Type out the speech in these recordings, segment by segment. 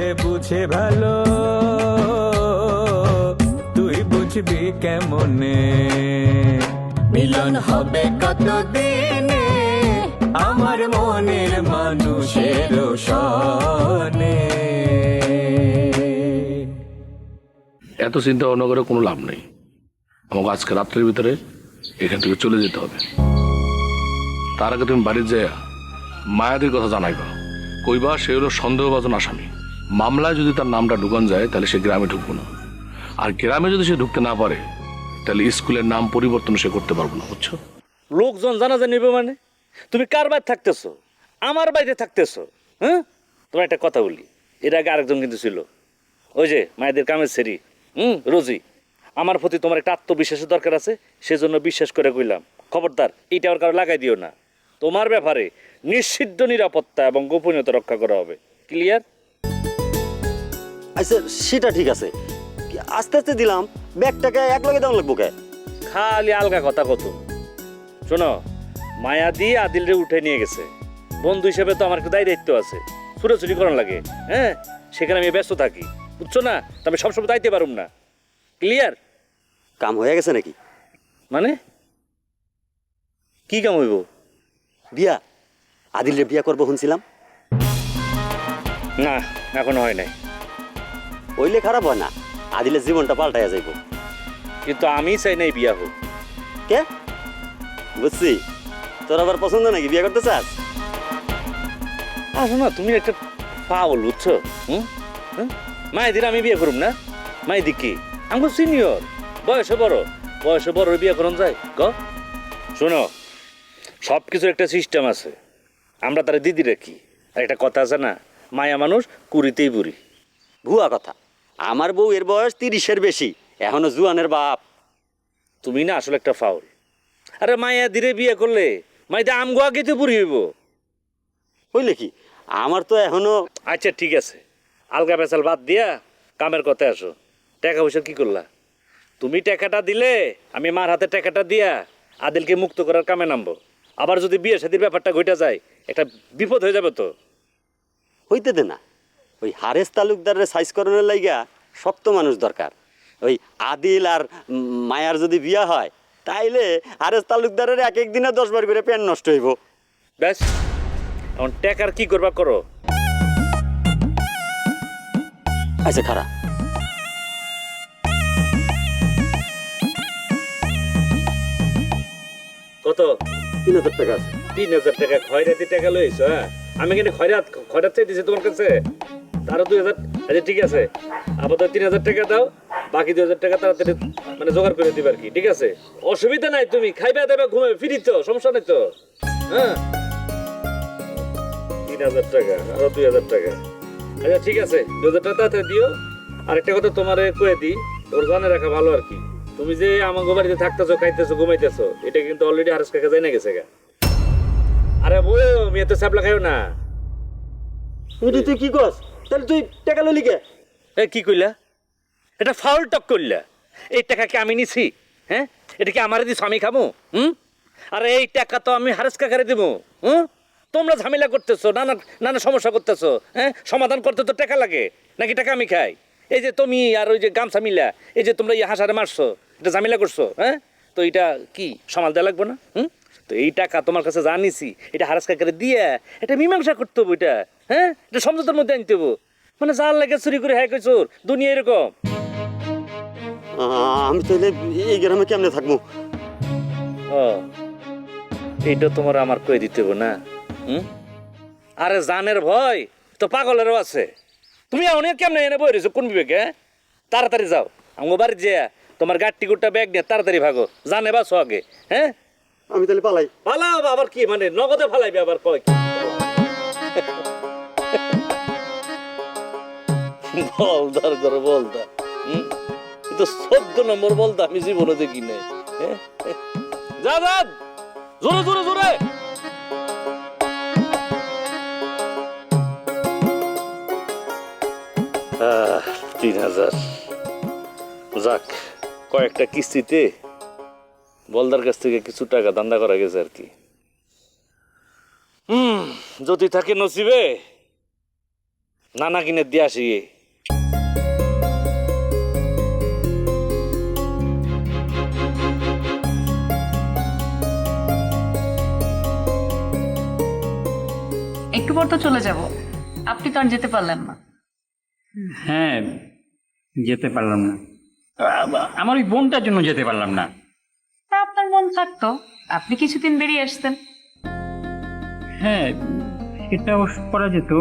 সে বুঝে ভালো। তুই বুঝবি কেমনে? মিলন হবে কতদিনে? আমার মনের মানুষের সনে। এত চিন্তা ভাবনা করে কোনো লাভ নেই। আমাকে আজকে রাত্রের ভিতরে এখান থেকে চলে যেতে হবে। তার আগে তুমি বাড়ির যেয়া মায়াদের কথা জানাইবা। কইবা সে হলো সন্দেহভাজন আসামি। মামলায় যদি তার নামটা ঢুকান যায়, তাহলে সে গ্রামে ঢুকবো না। আর গ্রামে যদি সে ঢুকতে না পারে, তাহলে স্কুলের নাম পরিবর্তন সে করতে পারব না, বুঝছ? লোকজন জানাজা নেবে মানে? তুমি কার বাড়ি থাকতেছো? আমার বাড়িতে থাকতেছো হ্যাঁ? তোমার একটা কথা বলি, এর আগে আরেকজন কিন্তু ছিল। ওই যে মায়েদের কামের সেরি, হুম, রোজি। আমার প্রতি তোমার একটা আত্মবিশ্বাসের দরকার আছে, সেজন্য বিশ্বাস করে কইলাম, খবরদার, এইটা আর কারও লাগাই দিও না। তোমার ব্যাপারে নিশ্চিদ্ধ নিরাপত্তা এবং গোপনীয়তা রক্ষা করা হবে। ক্লিয়ার আচ্ছা সেটা ঠিক আছে। আস্তে আস্তে দিলাম ব্যাগটাকে এক লগে দাম লাগবো কে? খালি আলগা কথা কত। শোনো মায়া দিয়ে আদিলরে উঠে নিয়ে গেছে। বন্ধু হিসেবে তো আমার একটু দায় দায়িত্ব আছে। ছুটোছুটি করার লাগে হ্যাঁ? সেখানে আমি ব্যস্ত থাকি। বুঝছ না? তবে সবসময় দাইতে পারুম না। ক্লিয়ার কাম হয়ে গেছে নাকি? মানে? কি কাম হইব? বিয়া। আদিলে বিয়া করব শুনছিলাম। না এখনও হয় নাই। হইলে খারাপ হয় না। আদিলে জীবনটা পাল্টাইয়া যাইব। কিন্তু আমি চাই নাই বিয়া হোক। কে? বুঝছি। তোর আবার পছন্দ নাকি? বিয়া করতে চাস? আসো না তুমি একটা পাওল বুঝছ? হুম? হুম? মায়েদের আমি বিয়ে করুম না? মায়েদি কি? আমি সিনিয়র বয়সে বড়। বয়সে বড় বিয়ে করুন যায়। ক? শোনো সব কিছুর একটা সিস্টেম আছে। আমরা তারা দিদি রাখি আর একটা কথা আছে না মায়া মানুষ কুড়িতেই বুড়ি। ভুয়া কথা। আমার বউ এর বয়স তিরিশের বেশি এখনও জুয়ানের বাপ। তুমি না আসলে একটা ফাউল। আরে মায়া ধীরে বিয়ে করলে? মাইতে আম গোয়া গেতে বুড়ি হইব। হইলে কি? আমার তো এখনও আচ্ছা ঠিক আছে। আলগা পেঁচাল বাদ দিয়া কামের কথা আসো। টাকা পয়সা কি করলা? তুমি টাকাটা দিলে আমি মার হাতে টাকাটা দিয়া আদিলকে মুক্ত করার কামে নামবো। আবার যদি বিয়ে শাদির ব্যাপারটা ঘটে যায় একটা বিপদ হয়ে যাবে তো। হইতে দে না। ওই হারেস তালুকদারের সাইজ করানোর লাইগা শক্ত মানুষ দরকার। ওই আদিল আর মায়ার যদি বিয়া হয় তাইলে হারেস তালুকদারের এক একদিনে দশ বার করে প্যান নষ্ট হইব। ব্যাস এখন টাকার কি করবা করো? আচ্ছা খারাপ কত? তিন হাজার টাকা আছে। তিন হাজার টাকা খয়রাতি টাকা লইছো হ্যাঁ? আমি কিন্তু খয়রাত খয়রাত চাই দিছি তোমার কাছে। আরও দুই হাজার আচ্ছা ঠিক আছে। আপাতত তিন হাজার টাকা দাও, বাকি দুই হাজার টাকা তাড়াতাড়ি মানে জোগাড় করে দিবে আর কি, ঠিক আছে? অসুবিধা নাই তুমি, খাইবে দেবে ঘুমাবে ফিরি তো, সমস্যা নাই তো? হ্যাঁ? তিন হাজার টাকা, আরও দুই হাজার টাকা। আচ্ছা ঠিক আছে, দুই হাজার টাকা তাড়াতাড়ি দিও। আরেকটা কথা তোমারে কয়ে দিই ওর জানে রাখা ভালো আর কি। তুমি যে আমাকে বাড়িতে থাকতেছো, খাইতেছো, ঘুমাইতেছো, এটা কিন্তু অলরেডি হারেস কাকা যাই না গেছে গা। আরে বউ, মেয়ে তো স্যাপলা খাইও না। তুই তুই কি কস তাহলে তুই টাকা লইলি কে? এ, কি কইলা? এটা ফাউল টক করলা এই টাকা কি আমি নিছি? হ্যাঁ? এটা কি আমারে দিছ আমি খাব হুম? আর এই টাকা তো আমি হারেস কাকারে দেবো হুম? তোমরা ঝামেলা করতেছো, নানা নানা সমস্যা করতেছো হ্যাঁ? সমাধান করতে তো টাকা লাগে, নাকি টাকা আমি খাই? এই যে তুমি আর ওই যে গামছা মিলা, এই যে তোমরা এই হাসারে মারছো, এটা ঝামেলা করছ হ্যাঁ? তো এটা কি, সমাল দেওয়া লাগবে না? হুম? তো এই টাকা তোমার কাছে জানিছি এটা হারাস কাকারে দিয়ে, এটা মীমাংসা করতে হবে এটা। হ্যাঁ? এটা সমঝোতার মধ্যে আনতে হবে মানে যার লাগে চুরি করে হ্যাঁ কইছোর দুনিয়া এরকম। আমি তাহলে এই গ্রামে কেমনে থাকব? ও এইটা তোমার আমার কয়ে দিতে হবে না? হুম? আরে জানের ভয় তো পাগলেরও আছে। তুমি অনেক কেমনে এনে বই রয়েছো কোন বিবেকে হ্যাঁ? তাড়াতাড়ি যাও। আমার বাড়ি যে তোমার গাড়ি টিকুটটা ব্যাগ নিয়ে তাড়াতাড়ি ভাগো। জানে বাসো আগে হ্যাঁ? আমি তাহলে পালাই। ভালো আবার কি মানে নগদে ফালাইবে আবার কয় বলদার করে বলদা হুম? তো চোদ্দ নম্বর বলদা আমি জীবনে দেখি নাই? যা যা, জোরে জোরে জোরে তিন হাজার যাক, কয়েকটা কিস্তিতে বলদার কাছ থেকে কিছু টাকা দান্দা করা গেছে আর কি হুম, যদি থাকে নসিবে, নানা কিনে দিয়ে আসি পর তো চলে যাব। আপনি তো আর যেতে পারলেন না। হ্যাঁ যেতে পারলাম না। আমার ওই বোনটার জন্য যেতে পারলাম না। তা আপনার মন থাকতো। আপনি কিছুদিন বেরিয়ে আসতেন। হ্যাঁ অবশ্য করা যেত।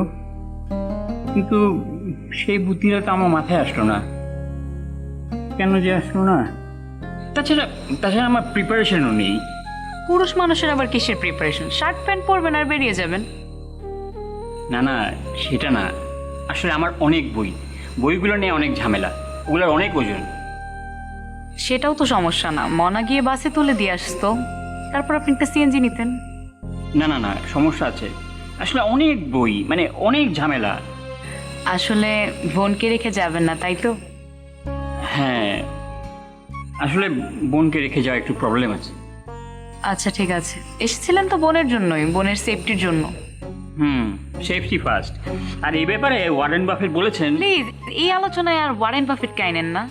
কিন্তু সেই বুদ্ধিটা তো আমার মাথায় আসলো না। কেন যে আসলো না? তাছাড়া তাছাড়া আমার প্রিপারেশনও নেই। পুরুষ মানুষের আবার কিসের প্রিপারেশন শার্ট প্যান্ট পরবেন আর বেরিয়ে যাবেন। না না সেটা না। আসলে আমার অনেক বই। বইগুলো নিয়ে অনেক ঝামেলা। ওগুলোর অনেক ওজন। সেটাও তো সমস্যা না। মনা গিয়ে বাসে তুলে দিয়ে আসতো তারপর আপনি একটা সিএনজি নিতেন। না না না সমস্যা আছে। আসলে অনেক বই মানে অনেক ঝামেলা। আসলে বোনকে রেখে যাবেন না তাই তো? হ্যাঁ। আসলে বোনকে রেখে যাওয়া একটু প্রবলেম আছে। আচ্ছা ঠিক আছে। এসেছিলেন তো বোনের জন্যই বোনের সেফটির জন্য। হুম সেফটি ফার্স্ট আর এই ব্যাপারে ওয়ারেন বাফেট বলেছেন প্লিজ এই আলোচনায় আর ওয়ারেন বাফেট কাইনেন না?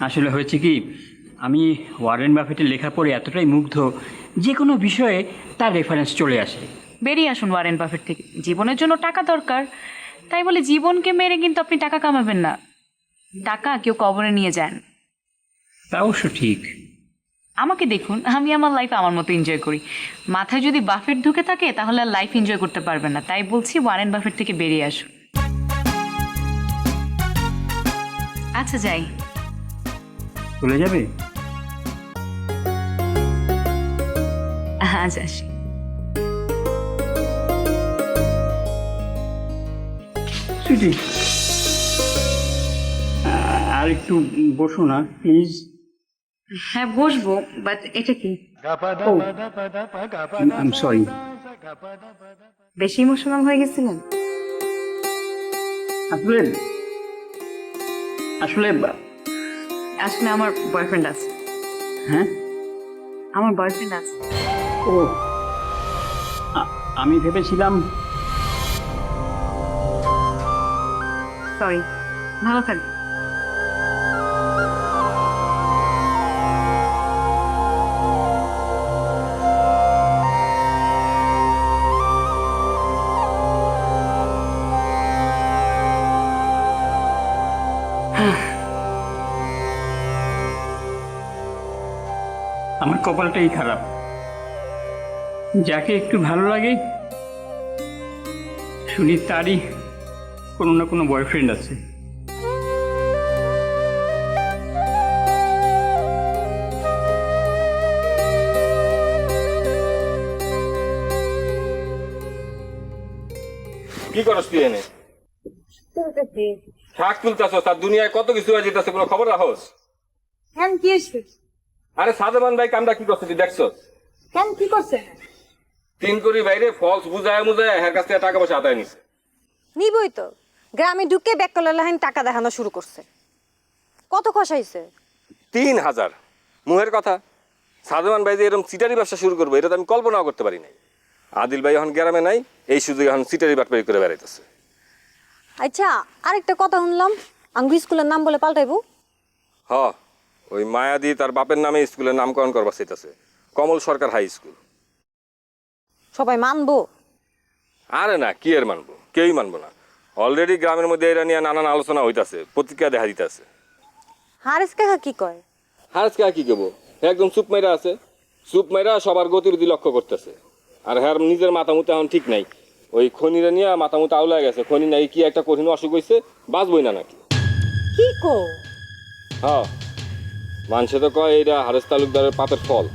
আসলে হয়েছে কি আমি ওয়ারেন বাফেটের লেখা পড়ে এতটাই মুগ্ধ যে কোনো বিষয়ে তার রেফারেন্স চলে আসে। বেরিয়ে আসুন ওয়ারেন বাফেট থেকে। জীবনের জন্য টাকা দরকার। তাই বলে জীবনকে মেরে কিন্তু আপনি টাকা কামাবেন না। টাকা কেউ কবরে নিয়ে যান। তা অবশ্য ঠিক। আমাকে দেখুন আমি আমার লাইফ আমার মতো এনজয় করি। মাথায় যদি বাফেট ঢুকে থাকে তাহলে আর লাইফ এনজয় করতে পারবেন না। তাই বলছি ওয়ারেন বাফেট থেকে বেরিয়ে আসুন। আচ্ছা যাই। চলে যাবে? আজ আসি। সুইটি আর একটু বসো না প্লিজ হ্যাঁ বসবো বাট এটা কি? আই সরি বেশি ইমোশনাল হয়ে গেছিলেন? আসলে আসলে আসলে আমার বয়ফ্রেন্ড আছে। হ্যাঁ? আমার বয়ফ্রেন্ড আছে। ও আমি ভেবেছিলাম সরি ভালো থাকবে কপালটাই খারাপ। যাকে একটু ভালো লাগে শুনি তারই কোনো না কোনো বয়ফ্রেন্ড আছে। কি করস তুই এনে? শাক তুলতেছ তার দুনিয়ায় কত কিছু আছে যেতেছে কোনো খবর রাখোস? কেন কি আরে সাদেমান ভাই কামটা কি করছে তুই দেখছ? কেন কি করছে? তিন করি বাইরে ফলস বুঝায় মুজায় হ্যার কাছ থেকে টাকা পয়সা আদায় নিছে। নিবই তো। গ্রামে ঢুকে ব্যাক কলার টাকা দেখানো শুরু করছে। কত খসাইছে তিন হাজার। মুহের কথা। সাদেমান ভাই যে এরকম সিটারি ব্যবসা শুরু করব এটা তো আমি কল্পনাও করতে পারি নাই। আদিল ভাই এখন গ্রামে নাই এই সুযোগ এখন সিটারি বাটপারি করে বেড়াইতেছে। আচ্ছা আরেকটা কথা শুনলাম। আঙ্গু স্কুলের নাম বলে পাল্টাইবো? হ। ওই মায়াদি তার বাপের নামে স্কুলের নামকরণ করবার চাইতেছে। Kamal Sarkar high school. সবাই মানবো? আরে না কি এর মানবো? কেউই মানবো না। অলরেডি গ্রামের মধ্যে এরা নিয়ে নানান আলোচনা হইতাছে পত্রিকা দেখা দিতেছে। হারেস কাকা কি কয়? হারেসকে আর কি কেবো একদম চুপ মাইরা আছে। চুপ মাইরা সবার গতিবিধি লক্ষ্য করতেছে। আর হ্যার নিজের মাথামুতে এখন ঠিক নাই। ওই খনিরে নিয়ে মাথামুতে আউলা গেছে। খনি নাই কি একটা কঠিন অসুখ হয়েছে বাঁচবই না নাকি? কি কো হ্যাঁ। মানুষে তো কয় এইটা হারেস তালুকদারের পাপের ফল।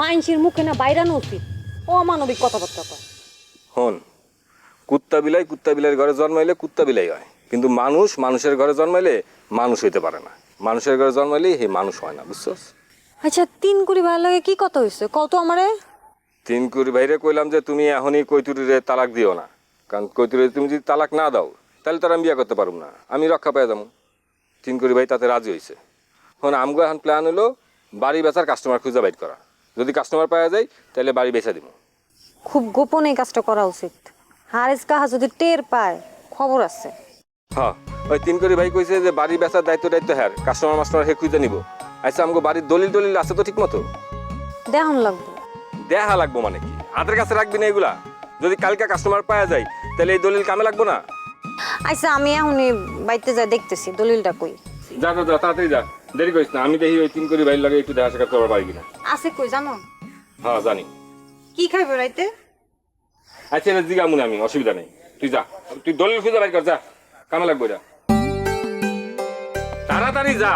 মাইনসির মুখে না বাইরানো উচিত। অমানবিক কথাবার্তা কয়। হন কুত্তা বিলাই কুত্তা বিলাইয়ের ঘরে জন্মাইলে কুত্তা বিলাই হয়। কিন্তু মানুষ মানুষের ঘরে জন্মাইলে মানুষ হইতে পারে না। মানুষের ঘরে জন্মাইলে হে মানুষ হয় না বুঝছস? আচ্ছা তিন কুড়ি ভাইয়ের লাগে কি কথা হয়েছে কত আমারে। তিন কুড়ি ভাইরে কইলাম যে তুমি এখনই কৈতুরিরে তালাক দিও না। কারণ কৈতুরিরে তুমি যদি তালাক না দাও তাহলে তার আমি বিয়ে করতে পারব না। আমি রক্ষা পেয়ে যাব। তিন কুড়ি ভাই তাতে রাজি হয়েছে এখন আমগো এখন প্ল্যান হলো বাড়ি বেচার কাস্টমার খুঁজে বাইট করা। যদি কাস্টমার পাওয়া যায় তাহলে বাড়ি বেচা দিব। খুব গোপনে কাজটা করা উচিত। হারেস কাহা যদি টের পায় খবর আছে। হ্যাঁ ওই তিন কোটি ভাই কইছে যে বাড়ি বেচার দায়িত্ব দায়িত্ব হ্যাঁ কাস্টমার মাস্টমার হে খুঁজে নিব। আচ্ছা আমগো বাড়ির দলিল দলিল আছে তো ঠিক মতো? দেহন লাগবে। দেখা লাগবো মানে কি? হাতের কাছে রাখবি না এগুলা? যদি কালকে কাস্টমার পাওয়া যায় তাহলে এই দলিল কামে লাগবো না? আচ্ছা আমি এখনই বাইতে যাই দেখতেছি দলিলটা কই? যা যা যা তাড়াতাড়ি যা। দেরি করিস না আমি দেখি ওই তিন কোটি ভাইয়ের লাগে একটু দেখা সাক্ষাৎ করবার পারি কিনা। আছে কই জানো? হ্যাঁ জানি। কি খাইবে রাইতে? আচ্ছা এটা জিগা মনে আমি অসুবিধা নেই। তুই যা তুই দলিল খুঁজে বাইর কর যা। কামে লাগবো এটা। তাড়াতাড়ি যা।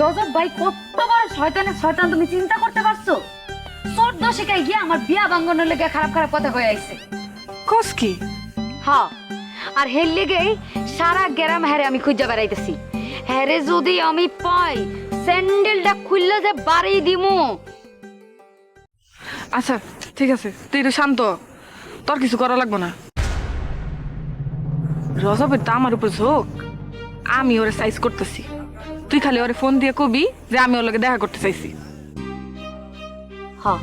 রজব ভাই কত বড় শয়তানের শয়তান তুমি চিন্তা করতে পারছ? চোদ্দ শিখাই গিয়ে আমার বিয়া ভাঙ্গনের লেগে খারাপ খারাপ কথা কয়ে আইছে। কোস কি? হ্যাঁ আর হের লেগেই সারা গ্রাম হ্যারে আমি খুঁজে বেড়াইতেছি। হ্যারে যদি আমি পাই স্যান্ডেলটা খুললে যে বাড়ি দিমু। আচ্ছা ঠিক আছে তুই একটু শান্ত তোর কিছু করা লাগবে না। রজবের তো আমার উপর ঝোঁক। আমি ওরে সাইজ করতেছি। তুই খালি ওরে ফোন দিয়ে কবি যে আমি ওর লগে দেখা করতে চাইছি। হ্যাঁ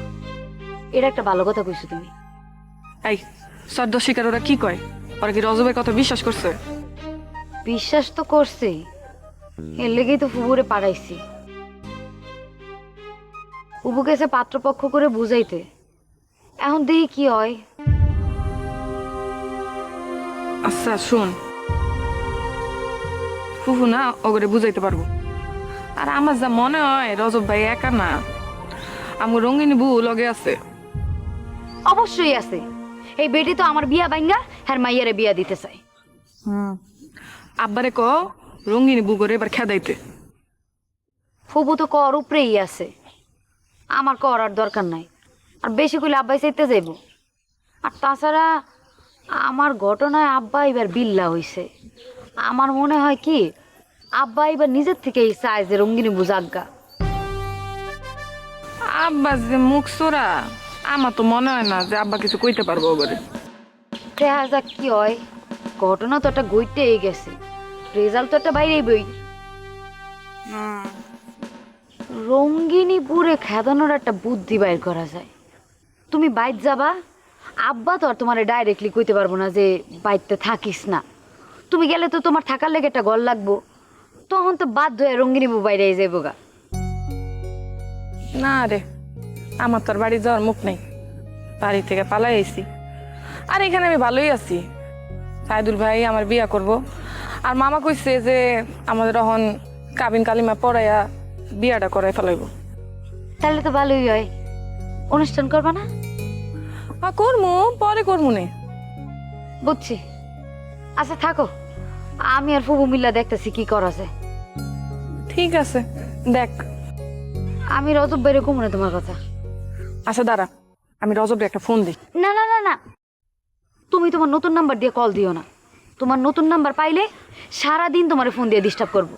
এটা একটা ভালো কথা কইছো তুমি। এই সদ্য শিকার ওরা কি কয়? ওরা কি রজবের কথা বিশ্বাস করছে? বিশ্বাস তো করছি। এর লেগেই তো ফুবুরে পাঠাইছি উবুকে এসে পাত্রপক্ষ করে বুঝাইতে। এখন দেখি কি হয়। আচ্ছা শোন। ফুফু না ওগরে বুঝাইতে পারব। আর আমার যা মনে হয় রজব ভাই একা না আমার রঙিনী বউ লগে আছে। অবশ্যই আছে। এই বেটি তো আমার বিয়া বাইঙ্গা হ্যার মাইয়ারে বিয়া দিতে চাই আব্বারে ক রঙিনী বুগরে এবার খেদাইতে ফুবু তো কর উপরেই আছে। আমার কর আর দরকার নাই। আর বেশি করলে আব্বাই চাইতে যাইব। আর তাছাড়া আমার ঘটনায় আব্বা এবার বিল্লা হইছে। আমার মনে হয় কি আব্বা এবার নিজের থেকেই চায় যে রঙ্গিনী বুঝাজ্ঞা আব্বা যে মুখ সোরা আমার তো মনে হয় না যে আব্বা কিছু কইতে পারব দেখা যাক কি হয়। ঘটনা তো একটা গইতেই গেছে। রেজাল্ট তো একটা বাইরেই বই। রঙ্গিনী পুরে খেদানোর একটা বুদ্ধি বাইর করা যায়। তুমি বাইর যাবা আব্বা তো আর তোমার ডাইরেক্টলি কইতে পারব না যে বাইরতে থাকিস না। তুমি গেলে তো তোমার থাকার লেগে একটা গল লাগবো। তখন তো বাধ্য হয়ে রঙ্গিনী বউ বাইরে যাইব গা। না রে আমার তো আর বাড়ি যাওয়ার মুখ নেই। বাড়ি থেকে পালাই আইছি। আর এখানে আমি ভালোই আছি। সাইদুল ভাই আমার বিয়া করব। আর মামা কইছে যে আমাদের এখন কাবিন কালিমা পড়াইয়া বিয়াটা করাই ফেলাইব। তাহলে তো ভালোই হয়। অনুষ্ঠান করবা না? করমু পরে করমু নে। বুঝছি। আচ্ছা থাকো। আমি আর ফুবু মিল্লা দেখতেছি কি করা যায় ঠিক আছে দেখ। আমি রজব বেড়ে ঘুমনে তোমার কথা। আচ্ছা দাঁড়া আমি রজবরে একটা ফোন দিই। না না না না। তুমি তোমার নতুন নাম্বার দিয়ে কল দিও না। তোমার নতুন নাম্বার পাইলে সারা দিন তোমার ফোন দিয়ে ডিস্টার্ব করব।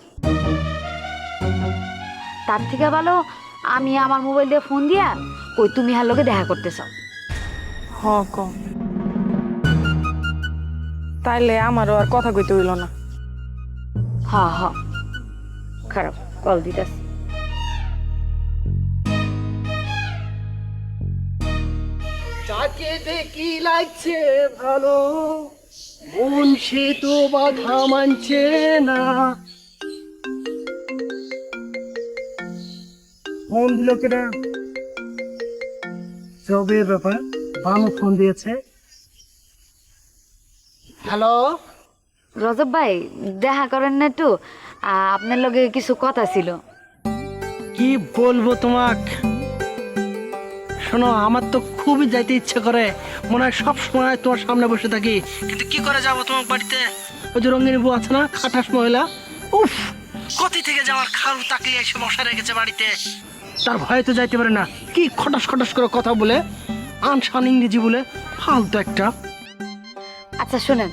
তার থেকে ভালো আমি আমার মোবাইল দিয়ে ফোন দিয়া ওই তুমি হার লোকে দেখা করতে চাও। হ ক তাইলে আমারও আর কথা কইতে হইল না। হা হা। খারাপ কল দিতেছি। যাকে দেখি লাগছে ভালো মন সে তো বাধা মানছে না। ফোন দিল কেনা জবের ব্যাপার বানু ফোন দিয়েছে। হ্যালো? রজব ভাই দেখা করেন না একটু। আপনার লগে কিছু কথা ছিল। কি বলব তোমাক? শোনো আমার তো খুবই যাইতে ইচ্ছে করে। মনে হয় সব সময় তোমার সামনে বসে থাকি। কিন্তু কি করে যাব তোমার বাড়িতে? ওই যে রঙিনী বউ আছে না খাটাস মহিলা? উফ কতি থেকে যাওয়ার খারু তাকলিয়ে এসে বসা রেখেছে বাড়িতে? তার ভয়ে তো যাইতে পারে না। কি খটাস খটাস করে কথা বলে? আনসান ইংরেজি বলে ফালতু একটা। আচ্ছা শুনেন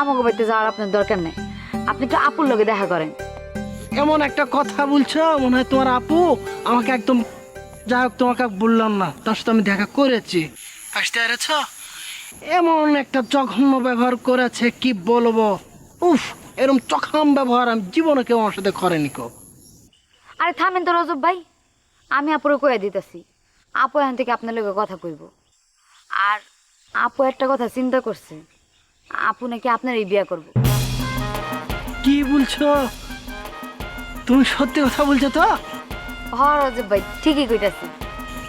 আমাকে বাড়িতে যাওয়ার আপনার দরকার নেই। আপনি একটু আপুর লগে দেখা করেন। এমন একটা কথা বলছো মনে হয় তোমার আপু আমাকে একদম যাই হোক তোমাকে বললাম না। তার সাথে আমি দেখা করেছি। আসতে পেরেছ? এমন একটা জঘন্য ব্যবহার করেছে কি বলব? উফ এরকম চখাম ব্যবহার আমি জীবনে কেউ আমার সাথে করেনি কো। আরে থামেন তো রজব ভাই। আমি আপুরে কয়ে দিতেছি আপু এখান থেকে আপনার লগে কথা কইব। আর আপু একটা কথা চিন্তা করছে আপু নাকি আপনার এই বিয়া করব। কি বলছো? তুমি সত্যি কথা বলছো তো? হ রজব ভাই ঠিকই কইতাছি।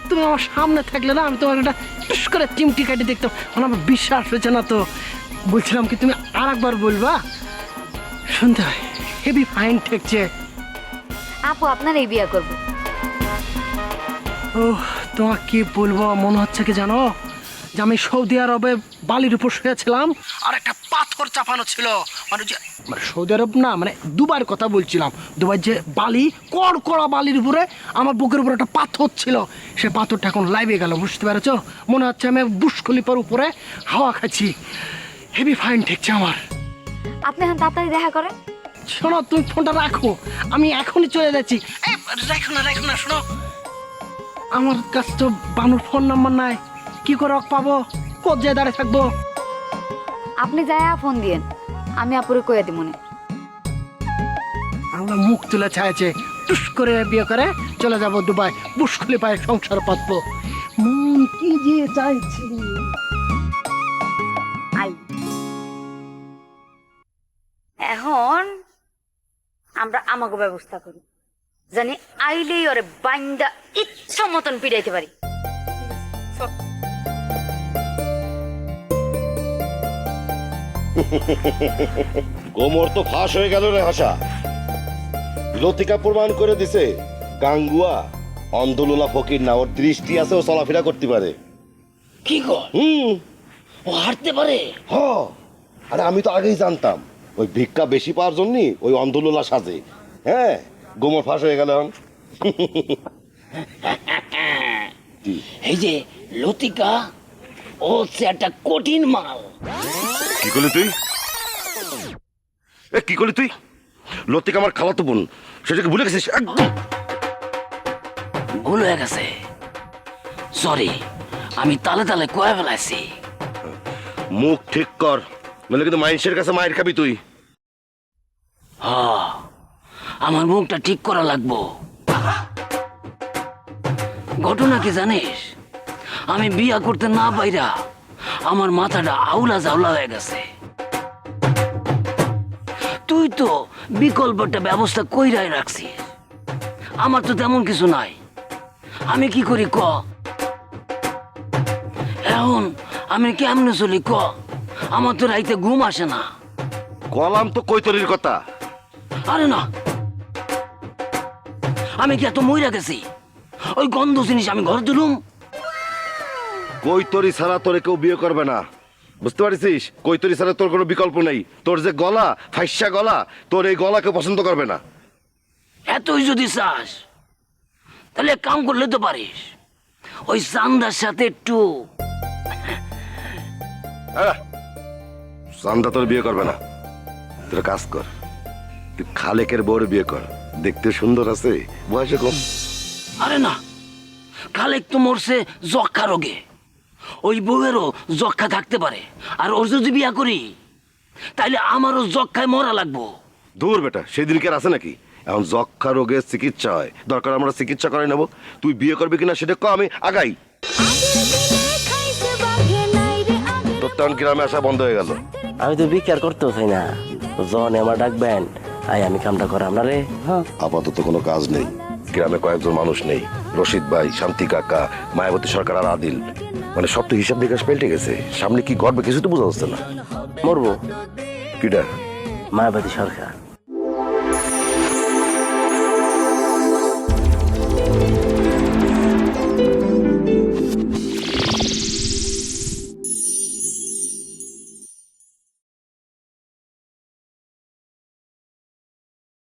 তুমি আমার সামনে থাকলে না আমি তোমার একটা টুস করে চিমটি কাটি দেখতাম। মানে আমার বিশ্বাস হয়েছে না তো। বলছিলাম কি তুমি আর একবার বলবা? শুনতে হয় হেভি ফাইন ঠেকছে। আপু আপনার এই বিয়া করব। ও তোমাকে কি বলব? মনে হচ্ছে কি জানো? যে আমি সৌদি আরবে বালির উপর শুয়েছিলাম আর একটা পাথর চাপানো ছিল। মানে যে মানে সৌদি আরব না মানে দুবার কথা বলছিলাম। দুবার যে বালি কড়কড়া বালির উপরে আমার বুকের উপরে একটা পাথর ছিল। সে পাথরটা এখন লাইভে গেল বুঝতে পেরেছ? মনে হচ্ছে আমি বুশখলিপার উপরে হাওয়া খাচ্ছি। হেভি ফাইন ঠেকছে আমার। আপনি এখন তাড়াতাড়ি দেখা করেন। শোনো তুমি ফোনটা রাখো। আমি এখনই চলে যাচ্ছি। রাখো না রাখো না শোনো। আমার কাছে তো বানুর ফোন নাম্বার নাই। কি করে পাবো? যেয়ে দাঁড়িয়ে থাকব। আপনি যায় ফোন দিয়েন আমি আপুরে দিব মনে আমরা মুখ তুলে চাইছে টুস করে বিয়ে করে চলে যাব দুবাই বুসখুলি পায়ে সংসার পাতবো। মন কি যে চাইছে। এখন আমরা আমাকে ব্যবস্থা করি জানি আইলেই ওরে বাইন্দা ইচ্ছা মতন পিড়াইতে পারি। গোমর তো ফাঁস হয়ে গেল রে হাসা। লতিকা প্রমাণ করে দিছে গাঙ্গুয়া অন্ধলোলা ফকির না ওর দৃষ্টি আছে ও চলাফেরা করতে পারে। কি গো হুম। ও হাঁটতে পারে? হ। আরে আমি তো আগেই জানতাম ওই ভিক্ষা বেশি পাওয়ার জন্যই ওই অন্ধলোলা সাজে। হ্যাঁ গোমর ফাঁস হয়ে গেল। এই যে লতিকা ও হচ্ছে একটা কঠিন মাল। কি করলি তুই? এ কি করলি তুই? লতিকা আমার খালাতো বোন সেটাকে ভুলে গেছিস? একদম। ভুল হয়ে গেছে। সরি আমি তালে তালে কয়ে ফেলাইছি। মুখ ঠিক কর নইলে কিন্তু মাইন্সের কাছে মায়ের খাবি তুই। হ আমার মুখটা ঠিক করা লাগবো। ঘটনা কি জানিস? আমি বিয়া করতে না পাইরা আমার মাথাটা আউলা জাউলা হয়ে গেছে। তুই তো বিকল্পটা ব্যবস্থা কইরাই রাখছিস। আমার তো তেমন কিছু নাই। আমি কি করি ক? এখন আমি কেমনে চলি ক? আমার তো রাইতে ঘুম আসে না। কলাম তো কৈতরির কথা। আরে না। আমি কি এত মইরা গেছি? ওই গন্ধ জিনিস আমি ঘর দিলুম কৈতরি ছাড়া তোরে কেউ বিয়ে করবে না। বুঝতে পারছিস? কৈতরি ছাড়া তোর কোনো বিকল্প নেই। তোর যে গলা ফাইসা গলা তোর এই গলা কেউ পছন্দ করবে না। এতই যদি চাস তাহলে কাম করলে তো পারিস। ওই চান্দার সাথে একটু সান্দা তোর বিয়ে করবে না। তোর কাজ কর। তুই খালেকের বউর বিয়ে কর। দেখতে সুন্দর আছে বয়সে কম। আরে না খালেক তো মরছে যক্ষা রোগে। ওই বউয়েরও যক্ষা থাকতে পারে। আর ওর যদি বিয়া করি তাইলে আমারও যক্ষায় মরা লাগবো। দূর বেটা সেদিনকে আর আছে নাকি? এখন যক্ষা রোগের চিকিৎসা হয়। দরকার আমরা চিকিৎসা করে নেব। তুই বিয়ে করবি কিনা সেটা ক আমি আগাই। তোর তখন গ্রামে আসা বন্ধ হয়ে গেল। আমি তো বিকার করতেও চাই না। জন আমার ডাকবেন। আই আমি কামটা করাম না রে। হ্যাঁ। আপাতত কোনো কাজ নেই। গ্রামে কয়েকজন মানুষ নেই। রশিদ ভাই শান্তি কাকা মায়াবতী সরকার আর আদিল। মানে সব তো হিসাব নিকাশ পেল্টে গেছে। সামনে কি ঘটবে কিছু তো বোঝা যাচ্ছে না। মরবো। কিটা মায়াবাদী সরকার।